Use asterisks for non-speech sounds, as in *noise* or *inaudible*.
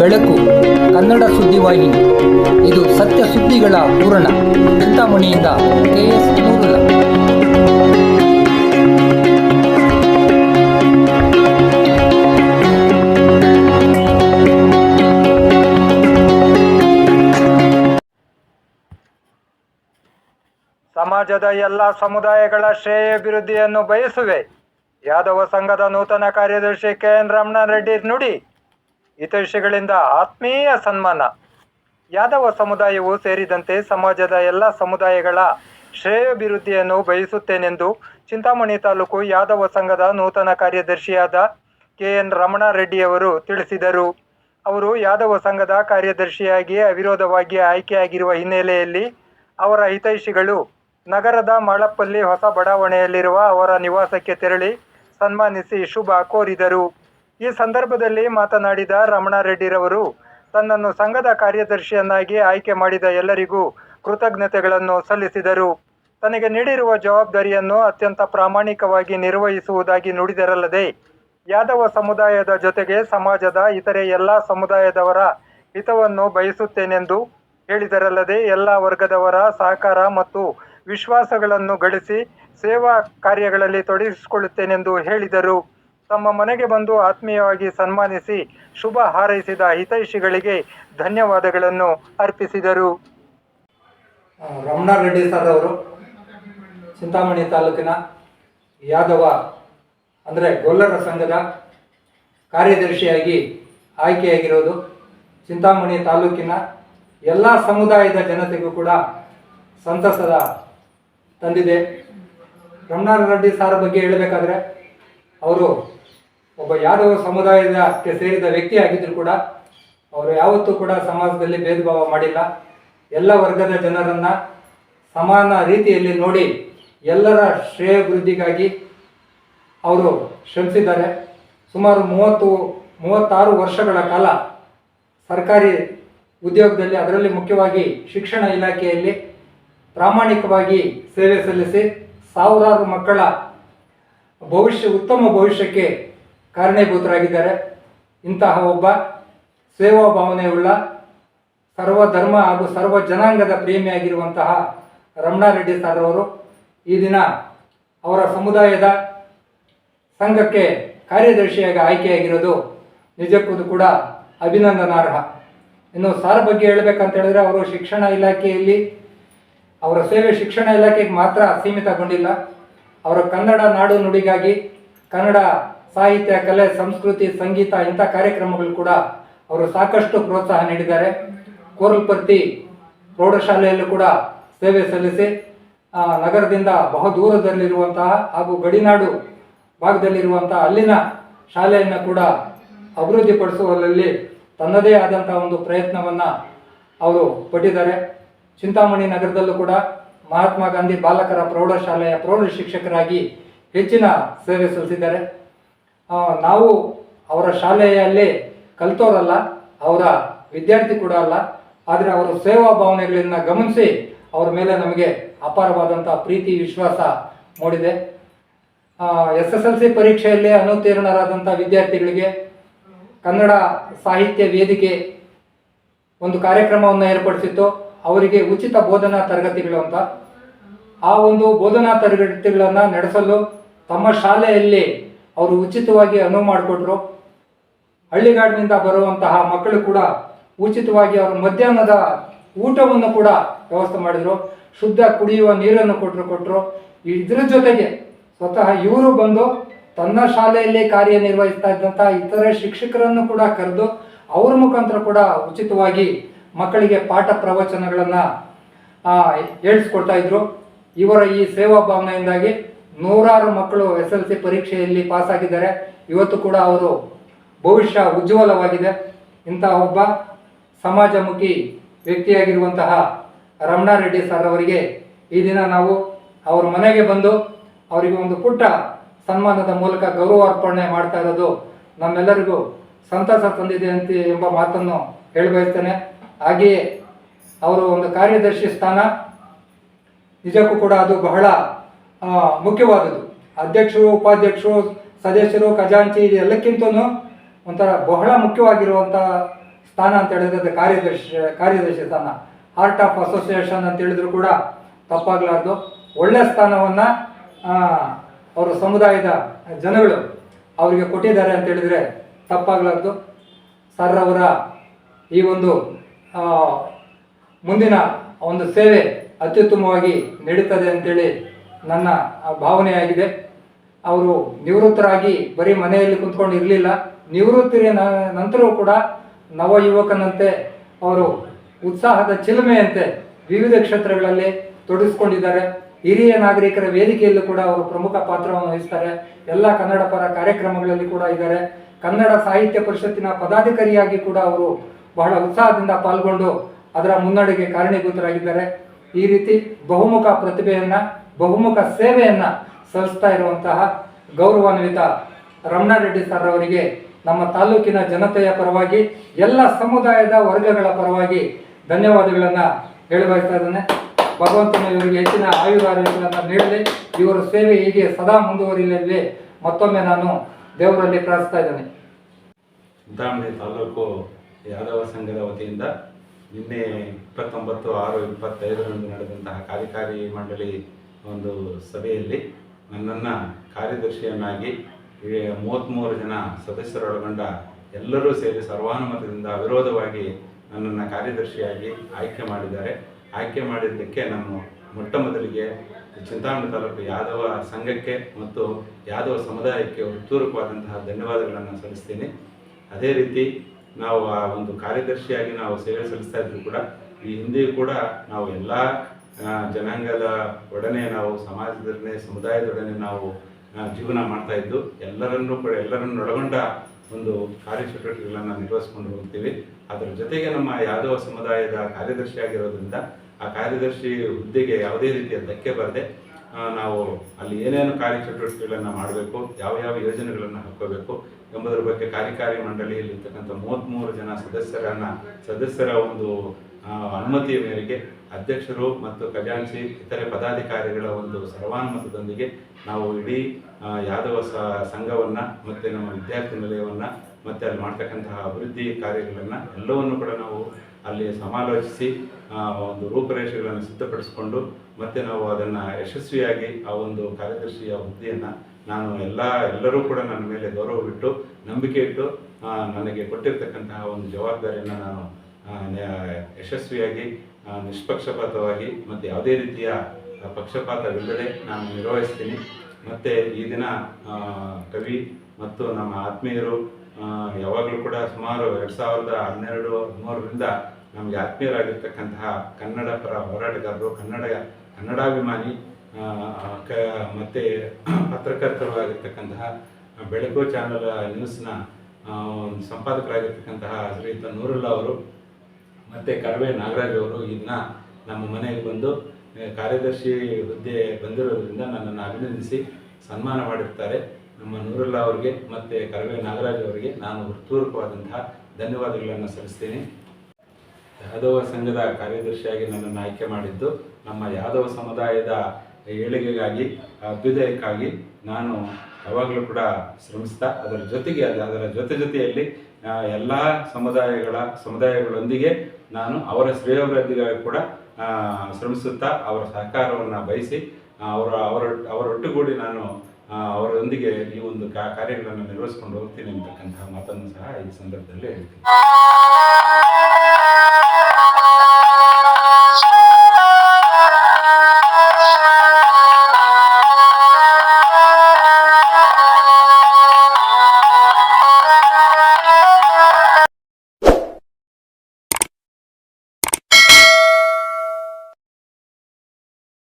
ಬೆಳಕು ಕನ್ನಡ ಸುದ್ದಿವಾಹಿನಿ. ಇದು ಸತ್ಯ ಸುದ್ದಿಗಳ ಪೂರಣ ಚಿಂತಾಮಣಿಯಿಂದ ಕೆಎಸ್ ನೂರುಲ್ಲ ಸಮಾಜದ ಎಲ್ಲ ಸಮುದಾಯಗಳ ಶ್ರೇಯಾಭಿವೃದ್ಧಿಯನ್ನು ಬಯಸುವೆ. ಯಾದವ ಸಂಘದ ನೂತನ ಕಾರ್ಯದರ್ಶಿ ಕೆ ಎನ್ ರಮಣಾರೆಡ್ಡಿ ನುಡಿ. ಹಿತೈಷಿಗಳಿಂದ ಆತ್ಮೀಯ ಸನ್ಮಾನ. ಯಾದವ ಸಮುದಾಯವು ಸೇರಿದಂತೆ ಸಮಾಜದ ಎಲ್ಲ ಸಮುದಾಯಗಳ ಶ್ರೇಯಾಭಿವೃದ್ಧಿಯನ್ನು ಬಯಸುತ್ತೇನೆಂದು ಚಿಂತಾಮಣಿ ತಾಲೂಕು ಯಾದವ ಸಂಘದ ನೂತನ ಕಾರ್ಯದರ್ಶಿಯಾದ ಕೆ ಎನ್ ರಮಣಾರೆಡ್ಡಿಯವರು ತಿಳಿಸಿದರು. ಅವರು ಯಾದವ ಸಂಘದ ಕಾರ್ಯದರ್ಶಿಯಾಗಿ ಅವಿರೋಧವಾಗಿ ಆಯ್ಕೆಯಾಗಿರುವ ಹಿನ್ನೆಲೆಯಲ್ಲಿ ಅವರ ಹಿತೈಷಿಗಳು ನಗರದ ಮಾಳಪ್ಪಲ್ಲಿ ಹೊಸ ಬಡಾವಣೆಯಲ್ಲಿರುವ ಅವರ ನಿವಾಸಕ್ಕೆ ತೆರಳಿ ಸನ್ಮಾನಿಸಿ ಶುಭ ಕೋರಿದರು. ಈ ಸಂದರ್ಭದಲ್ಲಿ ಮಾತನಾಡಿದ ರಮಣಾರೆಡ್ಡಿರವರು, ತನ್ನನ್ನು ಸಂಘದ ಕಾರ್ಯದರ್ಶಿಯನ್ನಾಗಿ ಆಯ್ಕೆ ಮಾಡಿದ ಎಲ್ಲರಿಗೂ ಕೃತಜ್ಞತೆಗಳನ್ನು ಸಲ್ಲಿಸಿದರು. ತನಗೆ ನೀಡಿರುವ ಜವಾಬ್ದಾರಿಯನ್ನು ಅತ್ಯಂತ ಪ್ರಾಮಾಣಿಕವಾಗಿ ನಿರ್ವಹಿಸುವುದಾಗಿ ನುಡಿದರಲ್ಲದೆ, ಯಾದವ ಸಮುದಾಯದ ಜೊತೆಗೆ ಸಮಾಜದ ಇತರೆ ಎಲ್ಲ ಸಮುದಾಯದವರ ಹಿತವನ್ನು ಬಯಸುತ್ತೇನೆಂದು ಹೇಳಿದರಲ್ಲದೆ, ಎಲ್ಲ ವರ್ಗದವರ ಸಹಕಾರ ಮತ್ತು ವಿಶ್ವಾಸಗಳನ್ನು ಗಳಿಸಿ ಸೇವಾ ಕಾರ್ಯಗಳಲ್ಲಿ ತೊಡಗಿಸಿಕೊಳ್ಳುತ್ತೇನೆಂದು ಹೇಳಿದರು. ತಮ್ಮ ಮನೆಗೆ ಬಂದು ಆತ್ಮೀಯವಾಗಿ ಸನ್ಮಾನಿಸಿ ಶುಭ ಹಾರೈಸಿದ ಹಿತೈಷಿಗಳಿಗೆ ಧನ್ಯವಾದಗಳನ್ನು ಅರ್ಪಿಸಿದರು. ರಮಣಾರೆಡ್ಡಿ ಸರ್ ಅವರು ಚಿಂತಾಮಣಿ ತಾಲೂಕಿನ ಯಾದವ, ಅಂದರೆ ಗೊಲ್ಲರ ಸಂಘದ ಕಾರ್ಯದರ್ಶಿಯಾಗಿ ಆಯ್ಕೆಯಾಗಿರೋದು ಚಿಂತಾಮಣಿ ತಾಲೂಕಿನ ಎಲ್ಲ ಸಮುದಾಯದ ಜನತೆಗೂ ಕೂಡ ಸಂತಸದ ತಂದಿದೆ. ರಮಣಾರೆಡ್ಡಿ ಸಾರ್ ಬಗ್ಗೆ ಹೇಳಬೇಕಾದ್ರೆ, ಅವರು ಒಬ್ಬ ಯಾದವ ಸಮುದಾಯದಕ್ಕೆ ಸೇರಿದ ವ್ಯಕ್ತಿ ಆಗಿದ್ದರೂ ಕೂಡ ಅವರು ಯಾವತ್ತೂ ಕೂಡ ಸಮಾಜದಲ್ಲಿ ಭೇದ ಭಾವ ಮಾಡಿಲ್ಲ. ಎಲ್ಲ ವರ್ಗದ ಜನರನ್ನು ಸಮಾನ ರೀತಿಯಲ್ಲಿ ನೋಡಿ ಎಲ್ಲರ ಶ್ರೇಯಾಭಿವೃದ್ಧಿಗಾಗಿ ಅವರು ಶ್ರಮಿಸಿದ್ದಾರೆ. ಸುಮಾರು ಮೂವತ್ತು, ಮೂವತ್ತಾರು ವರ್ಷಗಳ ಕಾಲ ಸರ್ಕಾರಿ ಉದ್ಯೋಗದಲ್ಲಿ ಅದರಲ್ಲಿ ಮುಖ್ಯವಾಗಿ ಶಿಕ್ಷಣ ಇಲಾಖೆಯಲ್ಲಿ ಪ್ರಾಮಾಣಿಕವಾಗಿ ಸೇವೆ ಸಲ್ಲಿಸಿ ಸಾವಿರಾರು ಮಕ್ಕಳ ಭವಿಷ್ಯ, ಉತ್ತಮ ಭವಿಷ್ಯಕ್ಕೆ ಕಾರಣೀಭೂತರಾಗಿದ್ದಾರೆ. ಇಂತಹ ಒಬ್ಬ ಸೇವಾ ಭಾವನೆಯುಳ್ಳ ಸರ್ವ ಧರ್ಮ ಹಾಗೂ ಸರ್ವ ಜನಾಂಗದ ಪ್ರೇಮಿಯಾಗಿರುವಂತಹ ರಮಣಾರೆಡ್ಡಿ ಸರ್ ಅವರು ಈ ದಿನ ಅವರ ಸಮುದಾಯದ ಸಂಘಕ್ಕೆ ಕಾರ್ಯದರ್ಶಿಯಾಗಿ ಆಯ್ಕೆಯಾಗಿರೋದು ನಿಜಕ್ಕೂ ಕೂಡ ಅಭಿನಂದನಾರ್ಹ. ಇನ್ನು ಸಾರ್ ಬಗ್ಗೆ ಹೇಳಬೇಕಂತ ಹೇಳಿದ್ರೆ ಅವರು ಶಿಕ್ಷಣ ಇಲಾಖೆಯಲ್ಲಿ, ಅವರ ಸೇವೆ ಶಿಕ್ಷಣ ಇಲಾಖೆಗೆ ಮಾತ್ರ ಸೀಮಿತಗೊಂಡಿಲ್ಲ. ಅವರ ಕನ್ನಡ ನಾಡು ನುಡಿಗಾಗಿ ಕನ್ನಡ ಸಾಹಿತ್ಯ, ಕಲೆ, ಸಂಸ್ಕೃತಿ, ಸಂಗೀತ ಇಂಥ ಕಾರ್ಯಕ್ರಮಗಳು ಕೂಡ ಅವರು ಸಾಕಷ್ಟು ಪ್ರೋತ್ಸಾಹ ನೀಡಿದ್ದಾರೆ. ಕೋರಲ್ಪರ್ತಿ ಪ್ರೌಢಶಾಲೆಯಲ್ಲೂ ಕೂಡ ಸೇವೆ ಸಲ್ಲಿಸಿ ನಗರದಿಂದ ಬಹು ದೂರದಲ್ಲಿರುವಂತಹ ಹಾಗೂ ಗಡಿನಾಡು ಭಾಗದಲ್ಲಿರುವಂತಹ ಅಲ್ಲಿನ ಶಾಲೆಯನ್ನು ಕೂಡ ಅಭಿವೃದ್ಧಿಪಡಿಸುವಲ್ಲಿ ತನ್ನದೇ ಆದಂತಹ ಒಂದು ಪ್ರಯತ್ನವನ್ನು ಅವರು ಪಟ್ಟಿದ್ದಾರೆ. ಚಿಂತಾಮಣಿ ನಗರದಲ್ಲೂ ಕೂಡ ಮಹಾತ್ಮ ಗಾಂಧಿ ಬಾಲಕರ ಪ್ರೌಢಶಾಲೆಯ ಪ್ರೌಢ ಶಿಕ್ಷಕರಾಗಿ ಹೆಚ್ಚಿನ ಸೇವೆ ಸಲ್ಲಿಸಿದ್ದಾರೆ. ನಾವು ಅವರ ಶಾಲೆಯಲ್ಲಿ ಕಲಿತೋರಲ್ಲ, ಅವರ ವಿದ್ಯಾರ್ಥಿ ಕೂಡ ಅಲ್ಲ, ಆದರೆ ಅವರ ಸೇವಾ ಭಾವನೆಗಳನ್ನು ಗಮನಿಸಿ ಅವರ ಮೇಲೆ ನಮಗೆ ಅಪಾರವಾದಂಥ ಪ್ರೀತಿ, ವಿಶ್ವಾಸ ಮೂಡಿದೆ. ಎಸ್ ಎಸ್ ಎಲ್ ಸಿ ಪರೀಕ್ಷೆಯಲ್ಲಿ ಅನುತ್ತೀರ್ಣರಾದಂಥ ವಿದ್ಯಾರ್ಥಿಗಳಿಗೆ ಕನ್ನಡ ಸಾಹಿತ್ಯ ವೇದಿಕೆ ಒಂದು ಕಾರ್ಯಕ್ರಮವನ್ನು ಏರ್ಪಡಿಸಿತ್ತು. ಅವರಿಗೆ ಉಚಿತ ಬೋಧನಾ ತರಗತಿಗಳು ಅಂತ. ಆ ಒಂದು ಬೋಧನಾ ತರಗತಿಗಳನ್ನು ನಡೆಸಲು ತಮ್ಮ ಶಾಲೆಯಲ್ಲಿ ಅವರು ಉಚಿತವಾಗಿ ಅನುವು ಮಾಡಿಕೊಟ್ರು. ಹಳ್ಳಿಗಾಡಿನಿಂದ ಬರುವಂತಹ ಮಕ್ಕಳು ಕೂಡ ಉಚಿತವಾಗಿ ಅವರ ಮಧ್ಯಾಹ್ನದ ಊಟವನ್ನು ಕೂಡ ವ್ಯವಸ್ಥೆ ಮಾಡಿದ್ರು. ಶುದ್ಧ ಕುಡಿಯುವ ನೀರನ್ನು ಕೊಟ್ಟರು ಕೊಟ್ಟರು ಇದ್ರ ಜೊತೆಗೆ ಸ್ವತಃ ಇವರು ಬಂದು ತನ್ನ ಶಾಲೆಯಲ್ಲಿ ಕಾರ್ಯನಿರ್ವಹಿಸ್ತಾ ಇದ್ದಂತಹ ಇತರೆ ಶಿಕ್ಷಕರನ್ನು ಕೂಡ ಕರೆದು ಅವ್ರ ಮುಖಾಂತರ ಕೂಡ ಉಚಿತವಾಗಿ ಮಕ್ಕಳಿಗೆ ಪಾಠ ಪ್ರವಚನಗಳನ್ನು ಹೇಳಿಸ್ಕೊಡ್ತಾ ಇದ್ರು. ಇವರ ಈ ಸೇವಾ ಭಾವನೆಯಿಂದಾಗಿ ನೂರಾರು ಮಕ್ಕಳು ಎಸ್ ಎಲ್ ಸಿ ಪರೀಕ್ಷೆಯಲ್ಲಿ ಪಾಸ್ ಆಗಿದ್ದಾರೆ ಇವತ್ತು ಕೂಡ ಅವರು ಭವಿಷ್ಯ ಉಜ್ವಲವಾಗಿದೆ. ಇಂತಹ ಒಬ್ಬ ಸಮಾಜಮುಖಿ ವ್ಯಕ್ತಿಯಾಗಿರುವಂತಹ ರಮಣಾರೆಡ್ಡಿ ಸರ್ ಅವರಿಗೆ ಈ ದಿನ ನಾವು ಅವ್ರ ಮನೆಗೆ ಬಂದು ಅವರಿಗೆ ಒಂದು ಪುಟ್ಟ ಸನ್ಮಾನದ ಮೂಲಕ ಗೌರವ ಅರ್ಪಣೆ ಮಾಡ್ತಾ ಇರೋದು ನಮ್ಮೆಲ್ಲರಿಗೂ ಸಂತಸ ತಂದಿದೆ ಅಂತ ಎಂಬ ಮಾತನ್ನು ಹೇಳಬಯಸ್ತೇನೆ. ಹಾಗೆಯೇ ಅವರು ಒಂದು ಕಾರ್ಯದರ್ಶಿ ಸ್ಥಾನ. ನಿಜಕ್ಕೂ ಕೂಡ ಅದು ಬಹಳ ಮುಖ್ಯವಾದದ್ದು. ಅಧ್ಯಕ್ಷರು, ಉಪಾಧ್ಯಕ್ಷರು, ಸದಸ್ಯರು, ಖಜಾಂಚಿ, ಇದು ಎಲ್ಲಕ್ಕಿಂತನೂ ಒಂಥರ ಬಹಳ ಮುಖ್ಯವಾಗಿರುವಂಥ ಸ್ಥಾನ ಅಂತ ಹೇಳಿದ್ರೆ ಅದು ಕಾರ್ಯದರ್ಶಿ ಕಾರ್ಯದರ್ಶಿ ಸ್ಥಾನ. ಆರ್ಟ್ ಆಫ್ ಅಸೋಸಿಯೇಷನ್ ಅಂತ ಹೇಳಿದ್ರು ಕೂಡ ತಪ್ಪಾಗಲಾರ್ದು. ಒಳ್ಳೆ ಸ್ಥಾನವನ್ನು ಅವರ ಸಮುದಾಯದ ಜನಗಳು ಅವರಿಗೆ ಕೊಟ್ಟಿದ್ದಾರೆ ಅಂತ ಹೇಳಿದ್ರೆ ತಪ್ಪಾಗಲಾರ್ದು. ಸರ್ ಅವರ ಈ ಒಂದು ಮುಂದಿನ ಒಂದು ಸೇವೆ ಅತ್ಯುತ್ತಮವಾಗಿ ನಡೀತದೆ ಅಂತೇಳಿ ನನ್ನ ಭಾವನೆಯಾಗಿದೆ. ಅವರು ನಿವೃತ್ತರಾಗಿ ಬರೀ ಮನೆಯಲ್ಲಿ ಕುಂತ್ಕೊಂಡು ಇರಲಿಲ್ಲ. ನಿವೃತ್ತಿಯ ನಂತರವೂ ಕೂಡ ನವ ಯುವಕನಂತೆ ಅವರು ಉತ್ಸಾಹದ ಚಿಲುಮೆಯಂತೆ ವಿವಿಧ ಕ್ಷೇತ್ರಗಳಲ್ಲಿ ತೊಡಗಿಸ್ಕೊಂಡಿದ್ದಾರೆ. ಹಿರಿಯ ನಾಗರಿಕರ ವೇದಿಕೆಯಲ್ಲೂ ಕೂಡ ಅವರು ಪ್ರಮುಖ ಪಾತ್ರವನ್ನು ವಹಿಸ್ತಾರೆ. ಎಲ್ಲ ಕನ್ನಡ ಪರ ಕಾರ್ಯಕ್ರಮಗಳಲ್ಲಿ ಕೂಡ ಇದ್ದಾರೆ. ಕನ್ನಡ ಸಾಹಿತ್ಯ ಪರಿಷತ್ತಿನ ಪದಾಧಿಕಾರಿಯಾಗಿ ಕೂಡ ಅವರು ಬಹಳ ಉತ್ಸಾಹದಿಂದ ಪಾಲ್ಗೊಂಡು ಅದರ ಮುನ್ನಡೆಗೆ ಕಾರಣೀಭೂತರಾಗಿದ್ದಾರೆ. ಈ ರೀತಿ ಬಹುಮುಖ ಪ್ರತಿಭೆಯನ್ನ ಬಹುಮುಖ ಸೇವೆಯನ್ನು ಸಲ್ಲಿಸ್ತಾ ಇರುವಂತಹ ಗೌರವಾನ್ವಿತ ರಮಣಾರೆಡ್ಡಿ ಸರ್ ಅವರಿಗೆ, ನಮ್ಮ ತಾಲೂಕಿನ ಜನತೆಯ ಪರವಾಗಿ, ಎಲ್ಲ ಸಮುದಾಯದ ವರ್ಗಗಳ ಪರವಾಗಿ ಧನ್ಯವಾದಗಳನ್ನ ಹೇಳಬಯಸ್ತಾ ಇದ್ದೇನೆ. ಭಗವಂತನ ಇವರಿಗೆ ಹೆಚ್ಚಿನ ಆಯುರಾರೋಗ್ಯಗಳನ್ನು ನೀಡಲಿ. ಇವರ ಸೇವೆ ಹೀಗೆ ಸದಾ ಮುಂದುವರಿಯಲಿ ಮತ್ತೊಮ್ಮೆ ನಾನು ದೇವರಲ್ಲಿ ಪ್ರಾರ್ಥಿಸ್ತಾ ಇದ್ದೇನೆ. ಚಿಂತಾಮಣಿ ತಾಲೂಕು ಯಾದವ ಸಂಘದ ವತಿಯಿಂದ ನಿನ್ನೆ ಇಪ್ಪತ್ತೊಂಬತ್ತು ಆರು ಇಪ್ಪತ್ತೈದರಂದು ನಡೆದಂತಹ ಕಾರ್ಯಕಾರಿ ಮಂಡಳಿ ಒಂದು ಸಭೆಯಲ್ಲಿ ನನ್ನನ್ನು ಕಾರ್ಯದರ್ಶಿಯನ್ನಾಗಿ ಮೂವತ್ತ್ಮೂರು ಜನ ಸದಸ್ಯರೊಳಗೊಂಡ ಎಲ್ಲರೂ ಸೇರಿ ಸರ್ವಾನುಮತದಿಂದ ಅವಿರೋಧವಾಗಿ ನನ್ನನ್ನು ಕಾರ್ಯದರ್ಶಿಯಾಗಿ ಆಯ್ಕೆ ಮಾಡಿದ್ದಾರೆ. ಆಯ್ಕೆ ಮಾಡಿದ್ದಕ್ಕೆ ನಾನು ಮೊಟ್ಟ ಮೊದಲಿಗೆ ಚಿಂತಾಮಣಿ ತಾಲೂಕು ಯಾದವ ಸಂಘಕ್ಕೆ ಮತ್ತು ಯಾದವ ಸಮುದಾಯಕ್ಕೆ ಉತ್ತೂರಕವಾದಂತಹ ಧನ್ಯವಾದಗಳನ್ನು ಸಲ್ಲಿಸ್ತೀನಿ. ಅದೇ ರೀತಿ ನಾವು ಆ ಒಂದು ಕಾರ್ಯದರ್ಶಿಯಾಗಿ ನಾವು ಸೇವೆ ಸಲ್ಲಿಸ್ತಾ ಇದ್ರು ಕೂಡ ಈ ಹಿಂದೆಯೂ ಕೂಡ ನಾವು ಎಲ್ಲ ಜನಾಂಗದ ಒಡನೆ ನಾವು, ಸಮಾಜದೊಡನೆ, ಸಮುದಾಯದೊಡನೆ ನಾವು ಜೀವನ ಮಾಡ್ತಾ ಇದ್ದು, ಎಲ್ಲರನ್ನೂ ಕೂಡ ಎಲ್ಲರನ್ನು ಒಳಗೊಂಡ ಒಂದು ಕಾರ್ಯಚಟುವಟಿಕೆಗಳನ್ನು ನಿರ್ವಹಿಸ್ಕೊಂಡು ಹೋಗ್ತೀವಿ. ಅದರ ಜೊತೆಗೆ ನಮ್ಮ ಯಾದವ ಸಮುದಾಯದ ಕಾರ್ಯದರ್ಶಿ ಆಗಿರೋದ್ರಿಂದ, ಆ ಕಾರ್ಯದರ್ಶಿ ಹುದ್ದೆಗೆ ಯಾವುದೇ ರೀತಿಯ ಧಕ್ಕೆ ಬರದೆ ನಾವು ಅಲ್ಲಿ ಏನೇನು ಕಾರ್ಯಚಟುವಟಿಕೆಗಳನ್ನು ಮಾಡಬೇಕು, ಯಾವ ಯಾವ ಯೋಜನೆಗಳನ್ನು ಹಾಕೋಬೇಕು ಎಂಬುದರ ಬಗ್ಗೆ ಕಾರ್ಯಕಾರಿ ಮಂಡಳಿಯಲ್ಲಿ ಇರ್ತಕ್ಕಂಥ ಮೂವತ್ತ್ಮೂರು ಜನ ಸದಸ್ಯರನ್ನು, ಸದಸ್ಯರ ಒಂದು ಅನುಮತಿಯ ಮೇರೆಗೆ ಅಧ್ಯಕ್ಷರು ಮತ್ತು ಖಜಾಂಚಿ ಇತರೆ ಪದಾಧಿಕಾರಿಗಳ ಒಂದು ಸರ್ವಾನುಮತದೊಂದಿಗೆ ನಾವು ಇಡೀ ಯಾದವ ಸಂಘವನ್ನು ಮತ್ತು ನಮ್ಮ ವಿದ್ಯಾರ್ಥಿ ನಿಲಯವನ್ನು ಮತ್ತು ಅಲ್ಲಿ ಮಾಡ್ತಕ್ಕಂತಹ ಅಭಿವೃದ್ಧಿ ಕಾರ್ಯಗಳನ್ನು ಎಲ್ಲವನ್ನು ಕೂಡ ನಾವು ಅಲ್ಲಿ ಸಮಾಲೋಚಿಸಿ ಒಂದು ರೂಪರೇಷೆಗಳನ್ನು ಸಿದ್ಧಪಡಿಸಿಕೊಂಡು ಮತ್ತೆ ನಾವು ಅದನ್ನು ಯಶಸ್ವಿಯಾಗಿ ಆ ಒಂದು ಕಾರ್ಯದರ್ಶಿಯ ಹುದ್ದೆಯನ್ನು ನಾನು ಎಲ್ಲ, ಎಲ್ಲರೂ ಕೂಡ ನನ್ನ ಮೇಲೆ ಗೌರವವಿಟ್ಟು ನಂಬಿಕೆ ಇಟ್ಟು ನನಗೆ ಕೊಟ್ಟಿರ್ತಕ್ಕಂತಹ ಒಂದು ಜವಾಬ್ದಾರಿಯನ್ನು ನಾನು ಯಶಸ್ವಿಯಾಗಿ ನಿಷ್ಪಕ್ಷಪಾತವಾಗಿ ಮತ್ತು ಯಾವುದೇ ರೀತಿಯ ಪಕ್ಷಪಾತವಿಲ್ಲದೆ ನಾನು ನಿರ್ವಹಿಸ್ತೀನಿ. ಮತ್ತು ಈ ದಿನ ಕವಿ ಮತ್ತು ನಮ್ಮ ಆತ್ಮೀಯರು ಯಾವಾಗಲೂ ಕೂಡ ಸುಮಾರು ಎರಡು ಸಾವಿರದ ಹನ್ನೆರಡು ಮೂರರಿಂದ ನಮಗೆ ಆತ್ಮೀಯರಾಗಿರ್ತಕ್ಕಂತಹ ಕನ್ನಡ ಪರ ಹೋರಾಟಗಾರರು, ಕನ್ನಡ, ಕನ್ನಡಾಭಿಮಾನಿ ಕ, ಮತ್ತು *clears throat* ಪತ್ರಕರ್ತರು ಆಗಿರ್ತಕ್ಕಂತಹ ಬೆಳಕು ಚಾನಲ್ ನ್ಯೂಸ್ನ ಸಂಪಾದಕರಾಗಿರ್ತಕ್ಕಂತಹ ಶ್ರೀಯುತ ನೂರುಲ್ಲಾ ಅವರು ಮತ್ತು ಕರವೇ ನಾಗರಾಜ್ ಅವರು ಇನ್ನು ನಮ್ಮ ಮನೆಗೆ ಬಂದು ಕಾರ್ಯದರ್ಶಿ ಹುದ್ದೆ ಬಂದಿರೋದ್ರಿಂದ ನನ್ನನ್ನು ಅಭಿನಂದಿಸಿ ಸನ್ಮಾನ ಮಾಡಿರ್ತಾರೆ. ನಮ್ಮ ನೂರಲ್ಲ ಅವರಿಗೆ ಮತ್ತು ಕರವೇ ನಾಗರಾಜ್ ಅವರಿಗೆ ನಾನು ಹೃತ್ಪೂರ್ವಕವಾದಂತಹ ಧನ್ಯವಾದಗಳನ್ನು ಸಲ್ಲಿಸ್ತೀನಿ. ಯಾದವ ಸಂಘದ ಕಾರ್ಯದರ್ಶಿಯಾಗಿ ನನ್ನನ್ನು ಆಯ್ಕೆ ಮಾಡಿದ್ದು, ನಮ್ಮ ಯಾದವ ಸಮುದಾಯದ ಏಳಿಗೆಗಾಗಿ, ಅಭ್ಯುದಯಕ್ಕಾಗಿ ನಾನು ಯಾವಾಗಲೂ ಕೂಡ ಶ್ರಮಿಸ್ತಾ, ಅದರ ಜೊತೆಗೆ ಅದ, ಅದರ ಜೊತೆ ಜೊತೆಯಲ್ಲಿ ಎಲ್ಲ ಸಮುದಾಯಗಳ, ಸಮುದಾಯಗಳೊಂದಿಗೆ ನಾನು ಅವರ ಶ್ರೇಯೋಭಿವೃದ್ಧಿಗಾಗಿ ಕೂಡ ಶ್ರಮಿಸುತ್ತಾ ಅವರ ಸಹಕಾರವನ್ನು ಬಯಸಿ ಅವರ ಅವರ, ಅವರೊಟ್ಟುಗೂಡಿ ನಾನು ಅವರೊಂದಿಗೆ ಈ ಒಂದು ಕಾರ್ಯಗಳನ್ನು ನಿರ್ವಹಿಸ್ಕೊಂಡು ಹೋಗ್ತೀನಿ ಅಂತಕ್ಕಂತಹ ಮಾತನ್ನು ಸಹ ಈ ಸಂದರ್ಭದಲ್ಲಿ ಹೇಳ್ತೀನಿ.